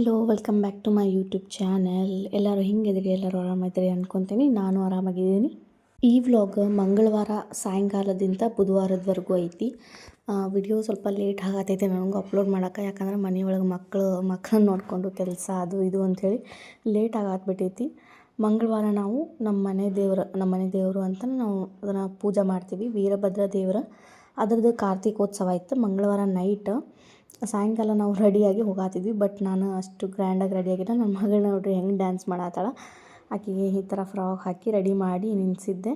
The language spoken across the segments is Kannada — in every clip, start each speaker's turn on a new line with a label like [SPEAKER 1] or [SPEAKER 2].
[SPEAKER 1] Hello welcome back to my YouTube channel ಎಲ್ಲರೂ ಹಿಂಗಿದ್ರಿ ಎಲ್ಲರೂ ಆರಾಮಿದ್ರಿ ಅಂದ್ಕೊತೀನಿ ನಾನು ಆರಾಮಾಗಿದ್ದೀನಿ. ಈ ವ್ಲಾಗ್ ಮಂಗಳವಾರ ಸಾಯಂಕಾಲದಿಂದ ಬುಧವಾರದವರೆಗೂ ಐತಿ. ವಿಡಿಯೋ ಸ್ವಲ್ಪ ಲೇಟ್ ಆಗತೈತೆ ನನಗೂ ಅಪ್ಲೋಡ್ ಮಾಡೋಕೆ ಯಾಕಂದ್ರೆ ಮನೆಯೊಳಗೆ ಮಕ್ಕಳು, ಮಕ್ಕಳನ್ನ ನೋಡಿಕೊಂಡು ಕೆಲಸ, ಅದು ಇದು ಅಂಥೇಳಿ ಲೇಟ್ ಆಗತ್ಬಿಟ್ಟೈತಿ. ಮಂಗಳವಾರ ನಾವು ನಮ್ಮ ಮನೆ ದೇವರು, ನಮ್ಮ ಮನೆ ದೇವರು ಅಂತ ನಾವು ಅದನ್ನು ಪೂಜೆ ಮಾಡ್ತೀವಿ. ವೀರಭದ್ರ ದೇವರ. ಅದರದ್ದು ಕಾರ್ತಿಕೋತ್ಸವ ಇತ್ತು. ಮಂಗಳವಾರ ನೈಟ್ ಸಾಯಂಕಾಲ ನಾವು ರೆಡಿಯಾಗಿ ಹೋಗಾತಿದ್ವಿ ಬಟ್ ನಾನು ಅಷ್ಟು ಗ್ರ್ಯಾಂಡಾಗಿ ರೆಡಿಯಾಗಿಲ್ಲ ನನ್ನ ಮಗಳು ನೋಡ್ರಿ ಹೆಂಗೆ ಡ್ಯಾನ್ಸ್ ಮಾಡತ್ತಾಳ ಆಕೆಗೆ ಈ ಥರ ಫ್ರಾಕ್ ಹಾಕಿ ರೆಡಿ ಮಾಡಿ ನಿಲ್ಲಿಸಿದ್ದೆ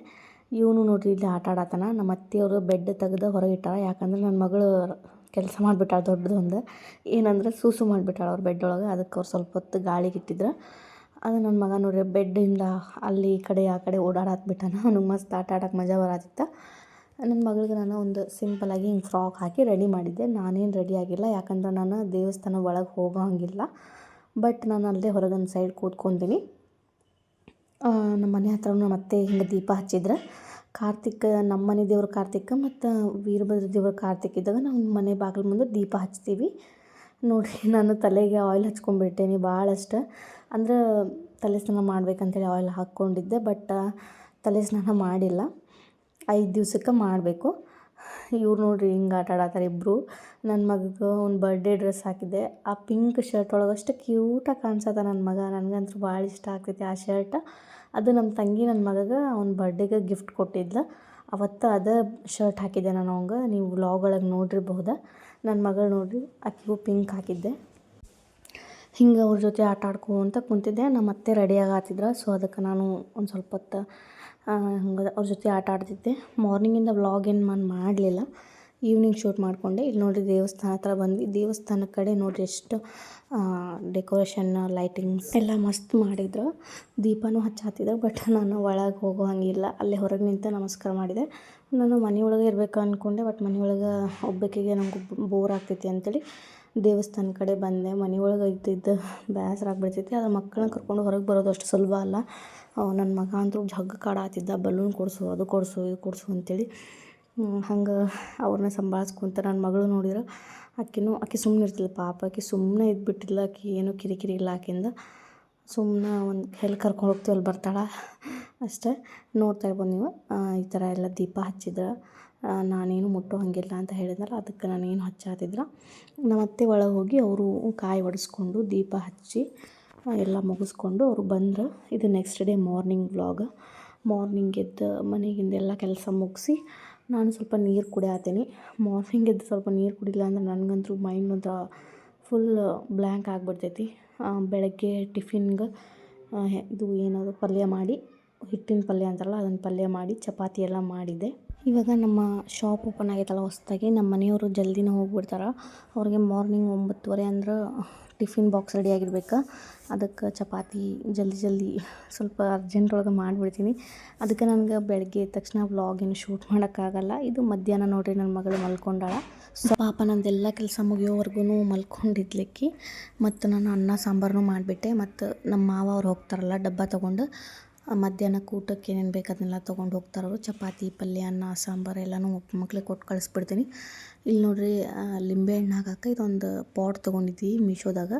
[SPEAKER 1] ಇವನು ನೋಡ್ರಿ ಇಲ್ಲಿ ಆಟ ಆಡತ್ತಾನ ನಮ್ಮ ಅತ್ತೆಯವರು ಬೆಡ್ ತೆಗೆದು ಹೊರಗೆ ಇಟ್ಟಾರ ಯಾಕಂದ್ರೆ ನನ್ನ ಮಗಳು ಕೆಲಸ ಮಾಡಿಬಿಟ್ಟಾಳ ದೊಡ್ಡದೊಂದು ಏನಂದ್ರೆ ಸೂಸು ಮಾಡಿಬಿಟ್ಟಾಳ ಅವ್ರ ಬೆಡ್ ಒಳಗೆ. ಅದಕ್ಕೆ ಅವ್ರು ಸ್ವಲ್ಪ ಹೊತ್ತು ಗಾಳಿಗೆ ಇಟ್ಟಿದ್ರು. ಅದು ನನ್ನ ಮಗ ನೋಡ್ರಿ ಬೆಡ್ಡಿಂದ ಅಲ್ಲಿ ಈ ಕಡೆ, ಆ ಕಡೆ ಓಡಾಡತ್ಬಿಟ್ಟಾನ. ಅವ್ನಿಗೆ ಮಸ್ತ್ ಆಟ ಆಡಕ್ಕೆ ಮಜಾ ಬರತ್ತಿತ್ತು ನನ್ನ ಮಗಳಿಗೆ ನಾನು ಒಂದು ಸಿಂಪಲಾಗಿ ಹಿಂಗೆ ಫ್ರಾಕ್ ಹಾಕಿ ರೆಡಿ ಮಾಡಿದ್ದೆ. ನಾನೇನು ರೆಡಿ ಆಗಿಲ್ಲ, ಯಾಕಂದ್ರೆ ನಾನು ದೇವಸ್ಥಾನ ಒಳಗೆ ಹೋಗೋ ಹಂಗಿಲ್ಲ. ಬಟ್ ನಾನು ಅಲ್ಲದೆ ಹೊರಗೊಂದು ಸೈಡ್ ಕೂತ್ಕೊತೀನಿ. ನಮ್ಮ ಮನೆ ಹತ್ರ ನಮ್ಮ ಅತ್ತೆ ಹಿಂಗೆ ದೀಪ ಹಚ್ಚಿದ್ರೆ ಕಾರ್ತಿಕ್ ನಮ್ಮ ಮನೆ ದೇವ್ರ ಕಾರ್ತಿಕ ಮತ್ತು ವೀರಭದ್ರ ದೇವ್ರ ಕಾರ್ತಿಕ್ ಇದ್ದಾಗ ನಾವು ಮನೆ ಬಾಗಿಲು ಮುಂದೆ ದೀಪ ಹಚ್ತೀವಿ. ನೋಡಿರಿ ನಾನು ತಲೆಗೆ ಆಯಿಲ್ ಹಚ್ಕೊಂಡ್ಬಿಟ್ಟೇನಿ ಭಾಳಷ್ಟು. ಅಂದ್ರೆ ತಲೆ ಸ್ನಾನ ಮಾಡ್ಬೇಕಂತೇಳಿ ಆಯಿಲ್ ಹಾಕ್ಕೊಂಡಿದ್ದೆ, ಬಟ್ ತಲೆ ಸ್ನಾನ ಮಾಡಿಲ್ಲ. ಐದು ದಿವ್ಸಕ್ಕೆ ಮಾಡಬೇಕು. ಇವ್ರು ನೋಡ್ರಿ ಹಿಂಗೆ ಆಟ ಇಬ್ಬರು ನನ್ನ ಮಗಗೆ ಒಂದು ಬರ್ಡೇ ಡ್ರೆಸ್ ಹಾಕಿದ್ದೆ. ಆ ಪಿಂಕ್ ಶರ್ಟ್ ಒಳಗೆ ಅಷ್ಟು ಕ್ಯೂಟಾಗಿ ಕಾಣಿಸತ್ತ ನನ್ನ ಮಗ. ನನಗಂತೂ ಭಾಳ ಇಷ್ಟ ಆಗ್ತೈತಿ ಆ ಶರ್ಟ್ ಅದು ನಮ್ಮ ತಂಗಿ ನನ್ನ ಮಗಗೆ ಅವ್ನ ಬರ್ಡೇಗೆ ಗಿಫ್ಟ್ ಕೊಟ್ಟಿದ್ಲು. ಅವತ್ತು ಅದೇ ಶರ್ಟ್ ಹಾಕಿದ್ದೆ ನಾನು ಅವಂಗೆ. ನೀವು ವ್ಲಾಗ್ ಒಳಗೆ ನೋಡಿರ್ಬಹುದಾ. ನನ್ನ ಮಗಳು ನೋಡಿರಿ, ಆಕೆಗೂ ಪಿಂಕ್ ಹಾಕಿದ್ದೆ. ಹಿಂಗೆ ಅವ್ರ ಜೊತೆ ಆಟ ಆಡ್ಕೊಂತ ಕುಂತಿದ್ದೆ. ನಮ್ಮ ಅತ್ತೆ ರೆಡಿ ಸೊ ಅದಕ್ಕೆ ನಾನು ಒಂದು ಸ್ವಲ್ಪ ಹೊತ್ತು ಹಂಗೆ ಅವ್ರ ಜೊತೆ ಆಟ ಆಡ್ತಿದ್ದೆ. ಮಾರ್ನಿಂಗಿಂದ ವ್ಲಾಗ್ ಏನು ನಾನು ಮಾಡಲಿಲ್ಲ. ಈವ್ನಿಂಗ್ ಶೂಟ್ ಮಾಡಿಕೊಂಡೆ. ಇಲ್ಲಿ ನೋಡಿ ದೇವಸ್ಥಾನ ಹತ್ರ ಬಂದ್ವಿ ದೇವಸ್ಥಾನದ ಕಡೆ ನೋಡಿರಿ ಎಷ್ಟು ಡೆಕೋರೇಷನ್ ಲೈಟಿಂಗ್ಸ್ ಎಲ್ಲ ಮಸ್ತ್ ಮಾಡಿದ್ರು. ದೀಪನೂ ಹಚ್ಚಾತಿದ್ರು ಬಟ್ ನಾನು ಒಳಗೆ ಹೋಗೋ ಹಂಗಿಲ್ಲ ಅಲ್ಲೇ ಹೊರಗೆ ನಿಂತು ನಮಸ್ಕಾರ ಮಾಡಿದೆ. ನಾನು ಮನೆಯೊಳಗೆ ಇರಬೇಕು ಅಂದ್ಕೊಂಡೆ ಬಟ್ ಮನೆಯೊಳಗೆ ಒಬ್ಬಕ್ಕೆ ನಂಗೆ ಬೋರ್ ಆಗ್ತೈತಿ ಅಂತೇಳಿ ದೇವಸ್ಥಾನ ಕಡೆ ಬಂದೆ. ಮನೆಯೊಳಗೆ ಇದ್ದಿದ್ದು ಬೇಸರ ಆಗಿಬಿಡ್ತೈತಿ. ಅದು ಮಕ್ಕಳನ್ನ ಕರ್ಕೊಂಡು ಹೊರಗೆ ಬರೋದು ಅಷ್ಟು ಸುಲಭ ಅಲ್ಲ. ನನ್ನ ಮಗ ಅಂತೂ ಜಗ್ಗ ಕಾಡಾತಿದ್ದ ಬಲೂನ್ ಕೊಡಿಸು, ಅದು ಕೊಡಿಸು, ಇದು ಕೊಡಿಸು ಅಂತೇಳಿ. ಹಂಗೆ ಅವ್ರನ್ನ ಸಂಭಾಳಿಸ್ಕೊಂತ ನನ್ನ ಮಗಳು ನೋಡಿದ್ರೆ, ಆಕಿನೂ, ಆಕೆ ಸುಮ್ಮನೆ ಇರ್ತಿಲ್ಲ ಪಾಪ ಆಕೆ ಸುಮ್ಮನೆ ಇದ್ಬಿಟ್ಟಿಲ್ಲ ಆಕೆ ಏನು ಕಿರಿಕಿರಿ ಇಲ್ಲ ಆಕಿಂದ. ಸುಮ್ಮನೆ ಒಂದು ಎಲ್ಲಿ ಕರ್ಕೊಂಡು ಹೋಗ್ತೀವಿ ಅಲ್ಲಿ ಬರ್ತಾಳೆ ಅಷ್ಟೇ. ನೋಡ್ತಾ ಇರ್ಬೋದು ನೀವು ಈ ಥರ ಎಲ್ಲ ದೀಪ ಹಚ್ಚಿದ್ರೆ ನಾನೇನು ಮುಟ್ಟೋ ಹಾಗಿಲ್ಲ ಅಂತ ಹೇಳಿದ್ನಲ್ಲ, ಅದಕ್ಕೆ ನಾನೇನು ಹಚ್ಚಾತಿದ್ರ ನಮ್ಮ ಅತ್ತೆ ಒಳಗೆ ಹೋಗಿ ಅವರು ಕಾಯಿ ಒಡೆಸ್ಕೊಂಡು ದೀಪ ಹಚ್ಚಿ ಎಲ್ಲ ಮುಗಿಸ್ಕೊಂಡು ಅವರು ಬಂದ್ರೆ ಇದು next day morning vlog morning ಎದ್ದು ಮನೆಗಿಂದೆಲ್ಲ ಕೆಲಸ ಮುಗಿಸಿ ನಾನು ಸ್ವಲ್ಪ ನೀರು ಕುಡಿಯತ್ತೀನಿ ಮಾರ್ನಿಂಗ್ ಎದ್ದು ಸ್ವಲ್ಪ ನೀರು ಕುಡಿಲ್ಲ ಅಂದ್ರೆ ನನಗಂತೂ ಮೈಂಡ್ ಒಂಥರ ಫುಲ್ ಬ್ಲ್ಯಾಂಕ್ ಆಗಿಬಿಡ್ತೈತಿ. ಬೆಳಗ್ಗೆ ಟಿಫಿನ್ಗೆ ಇದು ಏನದು ಪಲ್ಯ ಮಾಡಿ, ಹಿಟ್ಟಿನ ಪಲ್ಯ ಅಂತಾರಲ್ಲ ಅದನ್ನು ಪಲ್ಯ ಮಾಡಿ, ಚಪಾತಿ ಎಲ್ಲ ಮಾಡಿದ್ದೆ ಇವಾಗ ನಮ್ಮ ಶಾಪ್ ಓಪನ್ ಆಗೈತಲ್ಲ ಹೊಸ್ದಾಗಿ, ನಮ್ಮ ಮನೆಯವರು ಜಲ್ದಿನೇ ಹೋಗ್ಬಿಡ್ತಾರೆ. ಅವ್ರಿಗೆ ಮಾರ್ನಿಂಗ್ ಒಂಬತ್ತುವರೆ ಅಂದ್ರೆ ಟಿಫಿನ್ ಬಾಕ್ಸ್ ರೆಡಿ ಆಗಿರ್ಬೇಕು? ಅದಕ್ಕೆ ಚಪಾತಿ ಜಲ್ದಿ ಜಲ್ದಿ ಸ್ವಲ್ಪ ಅರ್ಜೆಂಟ್ ಒಳಗೆ ಮಾಡಿಬಿಡ್ತೀನಿ. ಅದಕ್ಕೆ ನನಗೆ ಬೆಳಗ್ಗೆ ತಕ್ಷಣ ವ್ಲಾಗ್ ಏನು ಶೂಟ್ ಮಾಡೋಕ್ಕಾಗಲ್ಲ. ಇದು ಮಧ್ಯಾಹ್ನ ನೋಡಿರಿ ನನ್ನ ಮಗಳು ಮಲ್ಕೊಂಡಾಳ. ಸೊ ಪಾಪ ನಂದೆಲ್ಲ ಕೆಲಸ ಮುಗಿಯೋವರೆಗೂ ಮಲ್ಕೊಂಡಿದ್ಲಿಕ್ಕೆ. ಮತ್ತು ನಾನು ಅನ್ನ ಸಾಂಬಾರು ಮಾಡಿಬಿಟ್ಟೆ. ಮತ್ತು ನಮ್ಮ ಮಾವ ಅವ್ರು ಹೋಗ್ತಾರಲ್ಲ, ಡಬ್ಬ ತೊಗೊಂಡು. ಮಧ್ಯಾಹ್ನ ಊಟಕ್ಕೆ ಏನೇನು ಬೇಕು ಅದನ್ನೆಲ್ಲ ತೊಗೊಂಡು ಹೋಗ್ತಾರವರು. ಚಪಾತಿ, ಪಲ್ಯ, ಅನ್ನ, ಸಾಂಬಾರು ಎಲ್ಲನೂ ಮಕ್ಕಳಿಗೆ ಕೊಟ್ಟು ಕಳಿಸ್ಬಿಡ್ತೀನಿ. ಇಲ್ಲಿ ನೋಡಿರಿ ಲಿಂಬೆಹಣ್ಣು ಹಾಕಕ್ಕೆ ಇದೊಂದು ಪಾಟ್ ತೊಗೊಂಡಿದ್ವಿ ಮೀಶೋದಾಗ.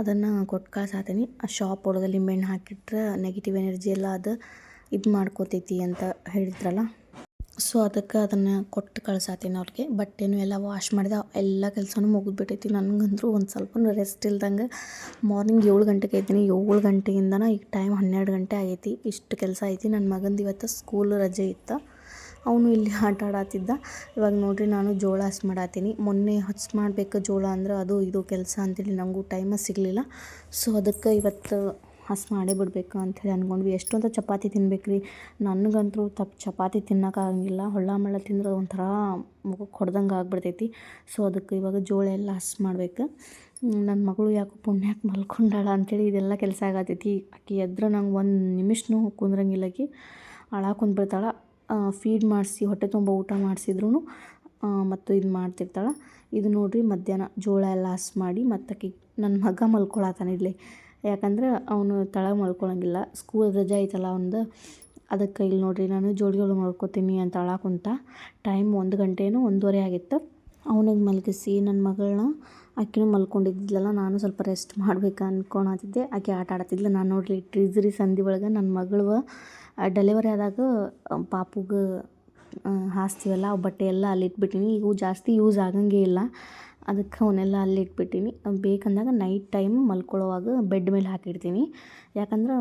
[SPEAKER 1] ಅದನ್ನು ಕೊಟ್ಟು ಕಳ್ಸಾತೀನಿ. ಆ ಶಾಪ್ ಒಳಗೆ ಲಿಂಬೆಹಣ್ಣು ಹಾಕಿಟ್ರೆ ನೆಗೆಟಿವ್ ಎನರ್ಜಿ ಎಲ್ಲ ಅದು ಇದು ಮಾಡ್ಕೋತೈತಿ ಅಂತ ಹೇಳಿದ್ರಲ್ಲ. ಸೊ ಅದಕ್ಕೆ ಅದನ್ನು ಕೊಟ್ಟು ಕಳ್ಸಾತೀನಿ ಅವ್ರಿಗೆ. ಬಟ್ಟೆನೂ ಎಲ್ಲ ವಾಶ್ ಮಾಡಿದೆ, ಎಲ್ಲ ಕೆಲಸನೂ ಮುಗಿದ್ಬಿಟ್ಟೈತಿ ನನಗಂತೂ ಒಂದು ಸ್ವಲ್ಪ ರೆಸ್ಟ್ ಇಲ್ದಂಗೆ ಮಾರ್ನಿಂಗ್ ಏಳು ಗಂಟೆಗೆ ಐತೀನಿ ಏಳು ಗಂಟೆಯಿಂದನ ಈಗ ಟೈಮ್ ಹನ್ನೆರಡು ಗಂಟೆ ಆಗೈತಿ. ಇಷ್ಟು ಕೆಲಸ ಐತಿ. ನನ್ನ ಮಗಂದು ಇವತ್ತು ಸ್ಕೂಲ್ ರಜೆ ಇತ್ತು. ಅವನು ಇಲ್ಲಿ ಆಟ ಆಡತ್ತಿದ್ದ. ಇವಾಗ ನೋಡಿರಿ ನಾನು ಜೋಳ ಹಸ್ ಮಾಡತ್ತೀನಿ ಮೊನ್ನೆ ಹಚ್ ಮಾಡಬೇಕು ಜೋಳ ಅಂದ್ರೆ ಅದು ಇದು ಕೆಲಸ ಅಂತೇಳಿ ನನಗೂ ಟೈಮ ಸಿಗಲಿಲ್ಲ. ಸೊ ಅದಕ್ಕೆ ಇವತ್ತು ಹಸ್ ಮಾಡೇ ಬಿಡಬೇಕು ಅಂಥೇಳಿ ಅಂದ್ಕೊಂಡ್ವಿ ಎಷ್ಟೊಂದು ಚಪಾತಿ ತಿನ್ಬೇಕು ರೀ ನನಗಂತೂ ತಪ್ಪು ಚಪಾತಿ ತಿನ್ನೋಕ್ಕಾಗಂಗಿಲ್ಲ ಹೊಳ್ಳ ಮಳ್ಳ ತಿಂದ್ರೆ ಒಂಥರ ಮುಖಕ್ಕೆ ಕೊಡ್ದಂಗೆ ಆಗ್ಬಿಡ್ತೈತಿ. ಸೊ ಅದಕ್ಕೆ ಇವಾಗ ಜೋಳ ಎಲ್ಲ ಹಸ್ ಮಾಡ್ಬೇಕು. ನನ್ನ ಮಗಳು ಯಾಕೋ ಪುಣ್ಯಕ್ಕೆ ಮಲ್ಕೊಂಡಾಳ ಅಂಥೇಳಿ ಇದೆಲ್ಲ ಕೆಲಸ ಆಗತ್ತೈತಿ ಆಕೆ ಎದ್ರೆ ನಂಗೆ ಒಂದು ನಿಮಿಷನೂ ಕುಂದ್ರಂಗಿಲ್ಲ ಆಕಿ. ಅಳಾಕ ಕುಂದ್ಬಿಡ್ತಾಳೆ. ಫೀಡ್ ಮಾಡಿಸಿ, ಹೊಟ್ಟೆ ತುಂಬ ಊಟ ಮಾಡಿಸಿದ್ರು ಮತ್ತು ಇದು ಮಾಡ್ತಿರ್ತಾಳೆ. ಇದು ನೋಡಿರಿ ಮಧ್ಯಾಹ್ನ ಜೋಳ ಎಲ್ಲ ಹಸ್ ಮಾಡಿ ಮತ್ತು ಆಕಿ ನನ್ನ ಮಗ ಮಲ್ಕೊಳತ್ತಾನ ಇಲ್ಲಿ ಯಾಕಂದ್ರೆ ಅವನು ತಳಗೆ ಮಲ್ಕೊಳಂಗಿಲ್ಲ. ಸ್ಕೂಲ್ ರಜೆ ಐತಲ್ಲ ಅವ್ನದು. ಅದಕ್ಕೆ ಇಲ್ಲಿ ನೋಡಿರಿ ನಾನು ಜೋಳಿಗಳು ಮಲ್ಕೊತೀನಿ ಅಂತ ಅಳಾಕುಂತ ಟೈಮ್ ಒಂದು ಗಂಟೆನೋ ಒಂದೂವರೆ ಆಗಿತ್ತು. ಅವನಿಗೆ ಮಲಗಿಸಿ ನನ್ನ ಮಗಳನ್ನ ಆಕೆನೂ ಮಲ್ಕೊಂಡಿದ್ಲಲ್ಲ ನಾನು ಸ್ವಲ್ಪ ರೆಸ್ಟ್ ಮಾಡ್ಬೇಕು ಅನ್ಕೊಳತಿದ್ದೆ ಆಕೆ ಆಟ ಆಡತ್ತಿದ್ಲು ನಾನು ನೋಡ್ರಿ ಟ್ರೀಸರಿ ಸಂಧಿ ಒಳಗೆ ನನ್ನ ಮಗಳು ಡೆಲಿವರಿ ಆದಾಗ ಪಾಪುಗೆ ಹಾಸ್ತೀವಲ್ಲ, ಅವು ಬಟ್ಟೆ ಎಲ್ಲ ಅಲ್ಲಿ ಇಟ್ಬಿಟ್ಟಿನಿ. ಇವು ಜಾಸ್ತಿ ಯೂಸ್ ಆಗಂಗೇ ಇಲ್ಲ. ಅದಕ್ಕೆ ಅವನ್ನೆಲ್ಲ ಅಲ್ಲಿ ಇಟ್ಬಿಟ್ಟಿನಿ. ಬೇಕಂದಾಗ ನೈಟ್ ಟೈಮ್ ಮಲ್ಕೊಳ್ಳೋವಾಗ ಬೆಡ್ ಮೇಲೆ ಹಾಕಿಡ್ತೀನಿ. ಯಾಕಂದ್ರೆ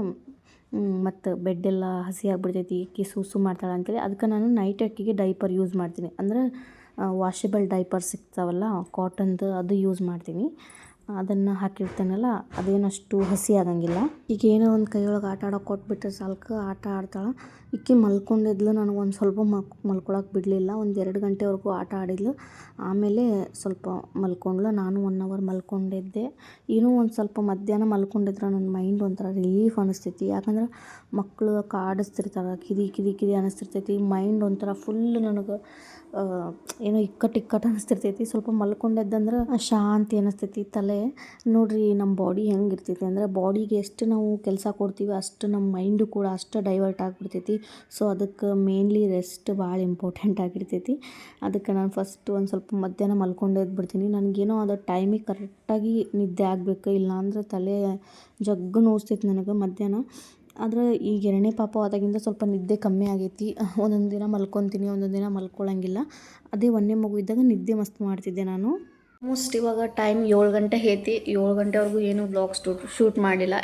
[SPEAKER 1] ಮತ್ತು ಬೆಡ್ಡೆಲ್ಲ ಹಸಿ ಆಗಿಬಿಡ್ತೈತಿ. ಈಕಿ ಸೂಸು ಮಾಡ್ತಾಳೆ ಅಂತೇಳಿ ಅದಕ್ಕೆ ನಾನು ನೈಟ್ ಅಕ್ಕಿಗೆ ಡೈಪರ್ ಯೂಸ್ ಮಾಡ್ತೀನಿ. ಅಂದ್ರೆ ವಾಷೆಬಲ್ ಡೈಪರ್ ಸಿಗ್ತಾವಲ್ಲ ಕಾಟನ್ದು ಅದು ಯೂಸ್ ಮಾಡ್ತೀನಿ. ಅದನ್ನು ಹಾಕಿರ್ತೀನಲ್ಲ ಅದೇನಷ್ಟು ಹಸಿ ಆಗಂಗಿಲ್ಲ. ಈಗ ಏನೋ ಒಂದು ಕೈಯೊಳಗೆ ಆಟ ಆಡೋಕೆ ಕೊಟ್ಬಿಟ್ರೆ ಸಾಲ್ಕು, ಆಟ ಆಡ್ತಾಳೆ. ಈಕೆ ಮಲ್ಕೊಂಡಿದ್ಲು, ನನಗೆ ಒಂದು ಸ್ವಲ್ಪ ಮಕ್ ಮಲ್ಕೊಳಕ್ಕೆ ಬಿಡಲಿಲ್ಲ. ಒಂದು ಎರಡು ಗಂಟೆವರೆಗೂ ಆಟ ಆಡಿದ್ಲು. ಆಮೇಲೆ ಸ್ವಲ್ಪ ಮಲ್ಕೊಂಡ್ಳು. ನಾನು ಒನ್ ಅವರ್ ಮಲ್ಕೊಂಡಿದ್ದೆ. ಏನೋ ಒಂದು ಸ್ವಲ್ಪ ಮಧ್ಯಾಹ್ನ ಮಲ್ಕೊಂಡಿದ್ರೆ ನನ್ನ ಮೈಂಡ್ ಒಂಥರ ರಿಲೀಫ್ ಅನಿಸ್ತೈತಿ. ಯಾಕಂದ್ರೆ ಮಕ್ಕಳು ಕಾಡಿಸ್ತಿರ್ತಾರೆ, ಕಿರಿ ಕಿರಿ ಕಿರಿ ಅನಿಸ್ತಿರ್ತೈತಿ. ಮೈಂಡ್ ಒಂಥರ ಫುಲ್ ನನಗೆ ಏನೋ ಇಕ್ಕಟ್ಟು ಇಕ್ಕಟ್ಟು ಅನಿಸ್ತಿರ್ತೈತಿ. ಸ್ವಲ್ಪ ಮಲ್ಕೊಂಡೆದ್ದಂದ್ರೆ ಶಾಂತಿ ಅನಿಸ್ತೈತಿ. ತಲೆ ನೋಡ್ರಿ ನಮ್ಮ ಬಾಡಿ ಹೆಂಗೆ ಇರ್ತೈತಿ ಅಂದರೆ ಬಾಡಿಗೆ ಎಷ್ಟು ನಾವು ಕೆಲಸ ಕೊಡ್ತೀವಿ ಅಷ್ಟು ನಮ್ಮ ಮೈಂಡು ಕೂಡ ಅಷ್ಟು ಡೈವರ್ಟ್ ಆಗಿಬಿಡ್ತೈತಿ. ಸೊ ಅದಕ್ಕೆ ಮೇನ್ಲಿ ರೆಸ್ಟ್ ಭಾಳ ಇಂಪಾರ್ಟೆಂಟ್ ಆಗಿರ್ತೈತಿ. ಅದಕ್ಕೆ ನಾನು ಫಸ್ಟ್ ಒಂದು ಸ್ವಲ್ಪ ಮಧ್ಯಾಹ್ನ ಮಲ್ಕೊಂಡೇ ಬಿಡ್ತೀನಿ ನನಗೇನೋ ಅದು ಟೈಮಿಗೆ ಕರೆಕ್ಟಾಗಿ ನಿದ್ದೆ ಆಗಬೇಕು. ಇಲ್ಲಾಂದ್ರೆ ತಲೆ ಜಗ್ಗು ನೋಡ್ತೈತಿ ನನಗೆ ಮಧ್ಯಾಹ್ನ. ಆದ್ರೆ ಈಗ ಎರಡನೇ ಪಾಪ ಆದಾಗಿಂದ ಸ್ವಲ್ಪ ನಿದ್ದೆ ಕಮ್ಮಿ ಆಗೈತಿ. ಒಂದೊಂದು ದಿನ ಮಲ್ಕೊತೀನಿ, ಒಂದೊಂದು ದಿನ ಮಲ್ಕೊಳ್ಳೋಂಗಿಲ್ಲ ಅದೇ ಒಂದೇ ಮಗು ಇದ್ದಾಗ ನಿದ್ದೆ ಮಸ್ತ್ ಮಾಡ್ತಿದ್ದೆ ನಾನು. ಆಲ್ಮೋಸ್ಟ್ ಇವಾಗ ಟೈಮ್ ಏಳು ಗಂಟೆ ಐತಿ. ಏಳು ಗಂಟೆವರೆಗೂ ಏನೂ ಬ್ಲಾಗ್ ಶೂಟ್ ಮಾಡಿಲ್ಲ.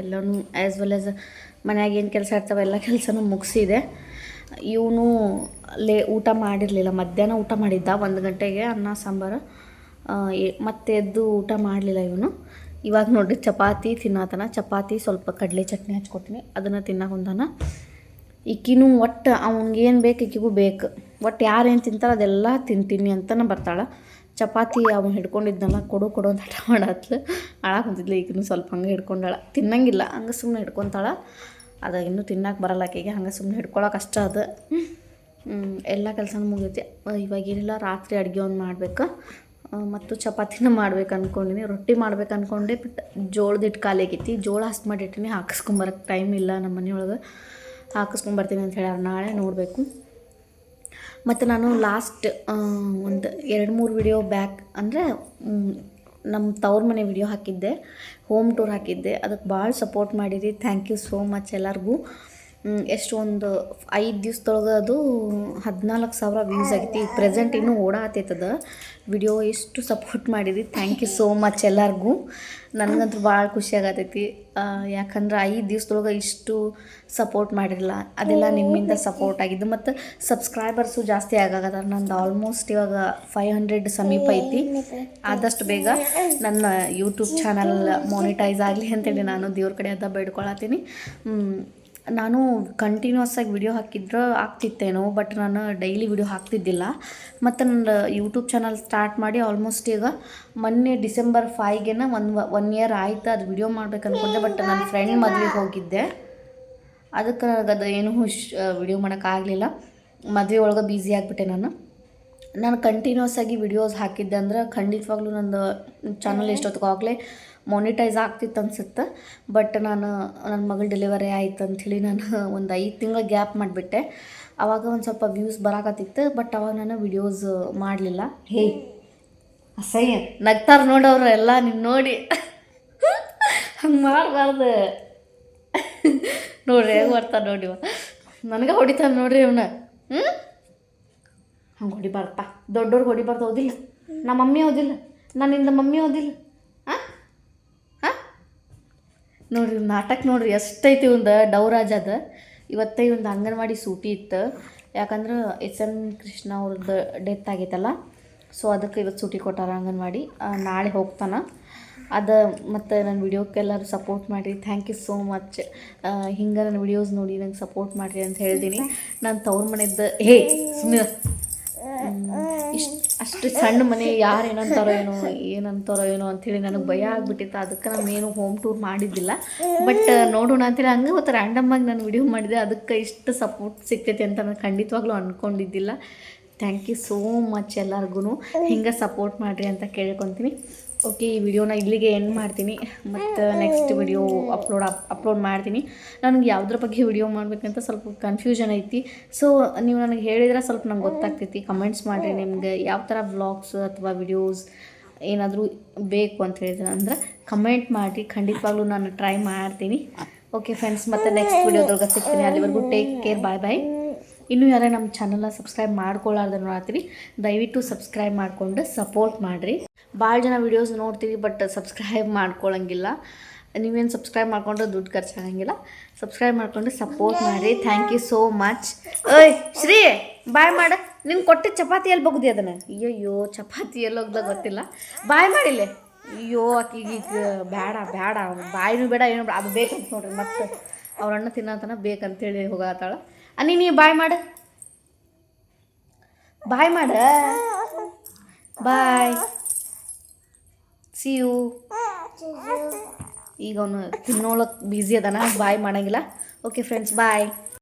[SPEAKER 1] ಎಲ್ಲನೂ ಆ್ಯಸ್ ವೆಲ್ ಆಸ್ ಮನ್ಯಾಗ ಏನು ಕೆಲಸ ಇರ್ತಾವೆ ಎಲ್ಲ ಕೆಲಸನೂ ಮುಗಿಸಿದೆ. ಇವನು ಲೇ, ಊಟ ಮಾಡಿರಲಿಲ್ಲ. ಮಧ್ಯಾಹ್ನ ಊಟ ಮಾಡಿದ್ದ ಒಂದು ಗಂಟೆಗೆ ಅನ್ನ, ಸಾಂಬಾರು. ಮತ್ತೆ ಎದ್ದು ಊಟ ಮಾಡಲಿಲ್ಲ ಇವನು. ಇವಾಗ ನೋಡಿರಿ ಚಪಾತಿ ತಿನ್ನತನ, ಚಪಾತಿ ಸ್ವಲ್ಪ ಕಡಲೆ ಚಟ್ನಿ ಹಚ್ಕೊತೀನಿ. ಅದನ್ನು ತಿನ್ನಕ್ಕೆ ಹೊಂದಾನ ಈಕಿನೂ ಒಟ್ಟು ಅವ್ನಿಗೆ ಏನು ಬೇಕು ಈಕಿಗೂ ಬೇಕು. ಒಟ್ಟು ಯಾರೇನು ತಿಂತಾರೆ ಅದೆಲ್ಲ ತಿಂತೀನಿ ಅಂತಲೇ ಬರ್ತಾಳೆ. ಚಪಾತಿ ಅವನು ಹಿಡ್ಕೊಂಡಿದ್ದನ್ನ ಕೊಡು ಕೊಡು ಅಂತ ಹಠ ಮಾಡತ್ಲು. ಅಳಕ್ಕೆ ಹೊಂದಿದ್ಲು ಈಗಿನೂ ಸ್ವಲ್ಪ ಹಂಗೆ ಹಿಡ್ಕೊಂಡಾಳ. ತಿನ್ನಂಗಿಲ್ಲ, ಹಂಗೆ ಸುಮ್ಮನೆ ಹಿಡ್ಕೊತಾಳೆ. ಅದು ಇನ್ನೂ ತಿನ್ನಕ್ಕೆ ಬರಲ್ಲ ಆಕೆಗೆ, ಹಂಗೆ ಸುಮ್ಮನೆ ಹಿಡ್ಕೊಳಕ್ಕೆ ಕಷ್ಟ ಅದು. ಎಲ್ಲ ಕೆಲಸನೂ ಇವಾಗ ಏನಿಲ್ಲ, ರಾತ್ರಿ ಅಡುಗೆ ಒಂದು ಮಾಡ್ಬೇಕು. ಮತ್ತು ಚಪಾತಿನ ಮಾಡ್ಬೇಕು ಅಂದ್ಕೊಂಡಿನಿ ರೊಟ್ಟಿ ಮಾಡ್ಬೇಕು ಅಂದ್ಕೊಂಡೆ ಬಟ್ ಜೋಳದ ಹಿಟ್ಟು ಆಗೈತಿ. ಜೋಳ ಹಸಿ ಮಾಡಿಟ್ಟಿನಿ ಹಾಕಿಸ್ಕೊಂಬರಕ್ಕೆ ಟೈಮ್ ಇಲ್ಲ ನಮ್ಮ ಮನೆಯೊಳಗೆ. ಹಾಕಿಸ್ಕೊಂಬರ್ತೀನಿ ಅಂತ ಹೇಳ್ಯಾರ. ನಾಳೆ ನೋಡಬೇಕು. ಮತ್ತು ನಾನು ಲಾಸ್ಟ್ ಒಂದು ಎರಡು ಮೂರು ವಿಡಿಯೋ ಬ್ಯಾಕ್ ಅಂದರೆ ನಮ್ಮ ತವ್ರ ಮನೆ ವಿಡಿಯೋ ಹಾಕಿದ್ದೆ. ಹೋಮ್ ಟೂರ್ ಹಾಕಿದ್ದೆ. ಅದಕ್ಕೆ ಭಾಳ ಸಪೋರ್ಟ್ ಮಾಡಿರಿ ಥ್ಯಾಂಕ್ ಯು ಸೋ ಮಚ್ ಎಲ್ಲರಿಗೂ. ಎಷ್ಟು ಒಂದು ಐದು ದಿವ್ಸದೊಳಗೆ ಅದು ಹದಿನಾಲ್ಕು ಸಾವಿರ ವ್ಯೂಸ್ ಆಗೈತಿ. ಈಗ ಪ್ರೆಸೆಂಟ್ ಇನ್ನೂ ಓಡಾತೈತದ. ವಿಡಿಯೋ ಎಷ್ಟು ಸಪೋರ್ಟ್ ಮಾಡಿದ್ರಿ ಥ್ಯಾಂಕ್ ಯು ಸೋ ಮಚ್ ಎಲ್ಲರಿಗೂ. ನನಗಂತೂ ಭಾಳ ಖುಷಿ ಆಗತೈತಿ. ಯಾಕಂದ್ರೆ ಐದು ದಿವ್ಸದೊಳಗೆ ಇಷ್ಟು ಸಪೋರ್ಟ್ ಮಾಡಿರಲ್ಲ ಅದೆಲ್ಲ ನಿಮ್ಮಿಂದ ಸಪೋರ್ಟ್ ಆಗಿದ್ದು. ಮತ್ತು ಸಬ್ಸ್ಕ್ರೈಬರ್ಸು ಜಾಸ್ತಿ ಆಗಾಗದ. ನಂದು ಆಲ್ಮೋಸ್ಟ್ ಇವಾಗ ಫೈವ್ ಹಂಡ್ರೆಡ್ ಸಮೀಪ ಐತಿ. ಆದಷ್ಟು ಬೇಗ ನನ್ನ ಯೂಟ್ಯೂಬ್ ಚಾನಲ್ ಮಾನಿಟೈಸ್ ಆಗಲಿ ಅಂತೇಳಿ ನಾನು ದೇವ್ರ ಕಡೆ ಅದ ಬೇಡ್ಕೊಳತ್ತೀನಿ. ನಾನು ಕಂಟಿನ್ಯೂಸ್ ಆಗಿ ವಿಡಿಯೋ ಹಾಕಿದ್ರೆ ಆಗ್ತಿತ್ತೇನೋ ಬಟ್ ನಾನು ಡೈಲಿ ವಿಡಿಯೋ ಹಾಕ್ತಿದ್ದಿಲ್ಲ. ಮತ್ತು ನನ್ನ ಯೂಟ್ಯೂಬ್ ಚಾನಲ್ ಸ್ಟಾರ್ಟ್ ಮಾಡಿ ಆಲ್ಮೋಸ್ಟ್ ಈಗ ಮೊನ್ನೆ ಡಿಸೆಂಬರ್ ಫೈವ್ಗೆನ ಒಂದು ಒನ್ ಇಯರ್ ಆಯಿತು ಅದು ವಿಡಿಯೋ ಮಾಡ್ಬೇಕು ಅಂದ್ಕೊಂಡೆ ಬಟ್ ನನ್ನ ಫ್ರೆಂಡ್ ಮದುವೆಗೆ ಹೋಗಿದ್ದೆ. ಅದಕ್ಕೆ ನನಗೆ ಅದು ಏನೂ ಹುಷ್ ವಿಡಿಯೋ ಮಾಡೋಕ್ಕಾಗಲಿಲ್ಲ ಮದುವೆ ಒಳಗೆ ಬ್ಯುಸಿ ಆಗಿಬಿಟ್ಟೆ ನಾನು. ನಾನು ಕಂಟಿನ್ಯೂಸ್ ಆಗಿ ವಿಡಿಯೋಸ್ ಹಾಕಿದ್ದೆ ಅಂದ್ರೆ ಖಂಡಿತವಾಗ್ಲೂ ನಂದು ಚಾನಲ್ ಎಷ್ಟೊತ್ತಿಗಾಗಲೇ ಮೊನಿಟೈಸ್ ಆಗ್ತಿತ್ತು ಅನ್ಸುತ್ತೆ. ಬಟ್ ನಾನು ನನ್ನ ಮಗಳು ಡೆಲಿವರಿ ಆಯ್ತು ಅಂಥೇಳಿ ನಾನು ಒಂದು ಐದು ತಿಂಗಳ ಗ್ಯಾಪ್ ಮಾಡಿಬಿಟ್ಟೆ. ಆವಾಗ ಒಂದು ಸ್ವಲ್ಪ ವ್ಯೂಸ್ ಬರಾಕತ್ತಿತ್ತು ಬಟ್ ಅವಾಗ ನಾನು ವಿಡಿಯೋಸ್ ಮಾಡಲಿಲ್ಲ. ಹೇ, ಅಸಹ್ಯ. ನಗ್ತಾರೆ ನೋಡೋರು ಎಲ್ಲ ನೀನು ನೋಡಿ. ಹಂಗೆ ಮಾಡಬಾರ್ದು. ನೋಡ್ರಿ ಹೆಂಗೆ ಬರ್ತಾರೆ ನೋಡಿ ನನಗೆ ಹೊಡಿತಾನೆ ನೋಡ್ರಿ ಇವನ್ನ ಹ್ಞೂ ಹಂಗೆ ಹೊಡಿಬಾರ್ದಪ್ಪ ದೊಡ್ಡವ್ರಿಗೆ ಹೊಡಿಬಾರ್ದು ಓದಿಲ್ಲ ನಮ್ಮ ಮಮ್ಮಿ ಓದಿಲ್ಲ ನನ್ನಿಂದ ಮಮ್ಮಿ ಓದಿಲ್ಲ ನೋಡ್ರಿ ನಾಟಕ ನೋಡ್ರಿ. ಎಷ್ಟೈತಿ ಒಂದು ಡೌರಾಜದ ಇವತ್ತೇ ಒಂದು ಅಂಗನವಾಡಿ ಸೂಟಿ ಇತ್ತು. ಯಾಕಂದ್ರೆ ಎಸ್ ಎನ್ ಕೃಷ್ಣ ಅವ್ರದ್ದು ಡೆತ್ ಆಗೈತಲ್ಲ. ಸೊ ಅದಕ್ಕೆ ಇವತ್ತು ಸೂಟಿ ಕೊಟ್ಟಾರ ಅಂಗನವಾಡಿ. ನಾಳೆ ಹೋಗ್ತಾನೆ. ಅದು ಮತ್ತು ನನ್ನ ವಿಡಿಯೋಕ್ಕೆಲ್ಲರೂ ಸಪೋರ್ಟ್ ಮಾಡಿರಿ. ಥ್ಯಾಂಕ್ ಯು ಸೋ ಮಚ್ ಹಿಂಗೆ ನನ್ನ ವಿಡಿಯೋಸ್ ನೋಡಿ ನಂಗೆ ಸಪೋರ್ಟ್ ಮಾಡಿರಿ ಅಂತ ಹೇಳ್ತೀನಿ ನಾನು ತವ್ರ ಮನೆದ್ದು ಹೇ ಸುಮ್ಮನೆ ಇಷ್ಟು ಅಷ್ಟು ಸಣ್ಣ ಮನೆ ಯಾರು ಏನಂತಾರೋ ಏನೋ ಏನಂತಾರೋ ಏನೋ ಅಂಥೇಳಿ ನನಗೆ ಭಯ ಆಗ್ಬಿಟ್ಟಿತ್ತು. ಅದಕ್ಕೆ ನಾನು ಏನು ಹೋಮ್ ಟೂರ್ ಮಾಡಿದ್ದಿಲ್ಲ. ಬಟ್ ನೋಡೋಣ ಅಂತೇಳಿ ಹಂಗೆ ಮತ್ತು ರ್ಯಾಂಡಮ್ ಆಗಿ ನಾನು ವಿಡಿಯೋ ಮಾಡಿದೆ. ಅದಕ್ಕೆ ಇಷ್ಟು ಸಪೋರ್ಟ್ ಸಿಗ್ತೈತಿ ಅಂತ ನಾನು ಖಂಡಿತವಾಗ್ಲೂ ಅಂದ್ಕೊಂಡಿದ್ದಿಲ್ಲ ಥ್ಯಾಂಕ್ ಯು ಸೋ ಮಚ್ ಎಲ್ಲರಿಗೂ ಹಿಂಗೆ ಸಪೋರ್ಟ್ ಮಾಡಿರಿ ಅಂತ ಕೇಳ್ಕೊತೀನಿ. ಓಕೆ, ಈ ವಿಡಿಯೋನ ಇಲ್ಲಿಗೆ ಎಂಡ್ ಮಾಡ್ತೀನಿ. ಮತ್ತು ನೆಕ್ಸ್ಟ್ ವಿಡಿಯೋ ಅಪ್ಲೋಡ್ ಅಪ್ಲೋಡ್ ಮಾಡ್ತೀನಿ. ನನಗೆ ಯಾವುದ್ರ ಬಗ್ಗೆ ವಿಡಿಯೋ ಮಾಡಬೇಕಂತ ಸ್ವಲ್ಪ ಕನ್ಫ್ಯೂಷನ್ ಐತಿ. ಸೊ ನೀವು ನನಗೆ ಹೇಳಿದ್ರೆ ಸ್ವಲ್ಪ ನಂಗೆ ಗೊತ್ತಾಗ್ತೈತಿ. ಕಮೆಂಟ್ಸ್ ಮಾಡಿರಿ ನಿಮ್ಗೆ. ಯಾವ ಥರ ವ್ಲಾಗ್ಸ್ ಅಥವಾ ವಿಡಿಯೋಸ್ ಏನಾದರೂ ಬೇಕು ಅಂತ ಹೇಳಿದ್ರೆ ಅಂದ್ರೆ ಕಮೆಂಟ್ ಮಾಡಿ ಖಂಡಿತವಾಗ್ಲೂ ನಾನು ಟ್ರೈ ಮಾಡ್ತೀನಿ. ಓಕೆ ಫ್ರೆಂಡ್ಸ್ ಮತ್ತು ನೆಕ್ಸ್ಟ್ ವಿಡಿಯೋದೊಳಗೆ ಸಿಗ್ತೀನಿ. ಅಲ್ಲಿವರೆಗೂ ಟೇಕ್ ಕೇರ್ ಬಾಯ್ ಬಾಯ್ ಇನ್ನೂ ಯಾರೇ ನಮ್ಮ ಚಾನಲ್ನ ಸಬ್ಸ್ಕ್ರೈಬ್ ಮಾಡ್ಕೊಳ್ಳಾರ್ದ ನೋಡತ್ತೀರಿ, ದಯವಿಟ್ಟು ಸಬ್ಸ್ಕ್ರೈಬ್ ಮಾಡಿಕೊಂಡು ಸಪೋರ್ಟ್ ಮಾಡಿರಿ. ಭಾಳ ಜನ ವೀಡಿಯೋಸ್ ನೋಡ್ತೀವಿ ಬಟ್ ಸಬ್ಸ್ಕ್ರೈಬ್ ಮಾಡ್ಕೊಳ್ಳಂಗಿಲ್ಲ ನೀವೇನು ಸಬ್ಸ್ಕ್ರೈಬ್ ಮಾಡ್ಕೊಂಡ್ರೆ ದುಡ್ಡು ಖರ್ಚಾಗಂಗಿಲ್ಲ. ಸಬ್ಸ್ಕ್ರೈಬ್ ಮಾಡ್ಕೊಂಡು ಸಪೋರ್ಟ್ ಮಾಡಿರಿ. ಥ್ಯಾಂಕ್ ಯು ಸೋ ಮಚ್ ಓಯ್ ಶ್ರೀ, ಬಾಯ್ ಮಾಡ. ನಿಮ್ಗೆ ಕೊಟ್ಟಿದ್ದ ಚಪಾತಿ ಎಲ್ಲಿ ಬಗ್ದಿ ಅದನ್ನು? ಅಯ್ಯಯ್ಯೋ, ಚಪಾತಿ ಎಲ್ಲಿ ಹೋಗ್ದ ಗೊತ್ತಿಲ್ಲ. ಬಾಯ್ ಮಾಡಿಲ್ಲ ಅಯ್ಯೋ, ಆಕಿಗೆ ಈಗ ಬೇಡ ಬೇಡ ಬಾಯಿನೂ ಬೇಡ, ಏನು ಅದು ಬೇಕಂತ ನೋಡ್ರಿ. ಮತ್ತೆ ಅವ್ರ ಅಣ್ಣ ತಿನ್ನತನ ಬೇಕಂತೇಳಿ ಹೋಗತ್ತಾಳ ಅನ್ನಿ ನೀ ಬಾಯ್ ಮಾಡ. ಬಾಯ್ ಮಾಡ. ಬಾಯ್. ಸಿ ಯು ಈಗ ಅವನು ತಿನ್ನೋಳಕ್ಕೆ ಬ್ಯುಸಿ ಅದಾನ, ಬಾಯ್ ಮಾಡಂಗಿಲ್ಲ. Okay friends bye